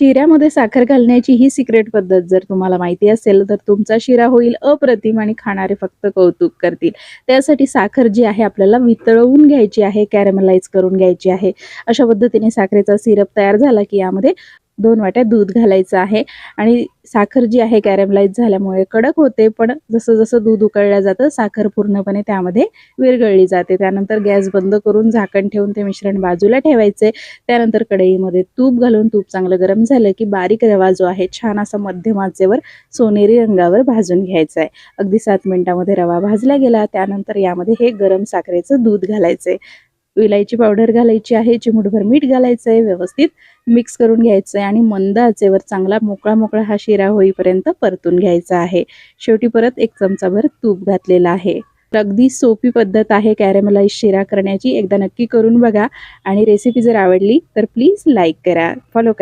शिऱ्यामध्ये साखर घालण्याची ही सिक्रेट पद्धत जर तुम्हाला माहिती असेल तर तुमचा शिरा होईल अप्रतिम आणि खाणारे फक्त कौतुक करतील. त्यासाठी साखर जी आहे आपल्याला वितळवून घ्यायची आहे कॅरमलाइज करून घ्यायची आहे. अशा पद्धतीने साखरेचा सिरप तयार झाला की यामध्ये दोन वाट्या दूध घालायचं आहे. आणि साखर जी आहे कॅरमलाईज झाल्यामुळे कडक होते पण जसं जसं दूध उकळलं जातं साखर पूर्णपणे त्यामध्ये विरघळली जाते. त्यानंतर गॅस बंद करून झाकण ठेवून ते मिश्रण बाजूला ठेवायचे. त्यानंतर कढईमध्ये तूप घालून तूप चांगलं गरम झालं की बारीक रवा जो आहे छान असा मध्यम आचेवर सोनेरी रंगावर भाजून घ्यायचा आहे. अगदी सात मिनिटामध्ये रवा भाजला गेला. त्यानंतर यामध्ये हे गरम साखरेचं दूध घालायचं इलायची पावडर घालायची आहे चिमूटभर मीठ घालायचं आहे व्यवस्थित मिक्स करून घ्यायचं आहे आणि मंद आचेवर चांगला मोकळा मोकळा हा शिरा होईपर्यंत परतून घ्यायचा आहे. शेवटी परत एक चमचाभर तूप घातलेला आहे. अगदी सोपी पद्धत आहे कॅरेमलाइज शिरा करण्याची. एकदा नक्की करून बघा आणि रेसिपी जर आवडली तर प्लीज लाईक करा. फॉलो करा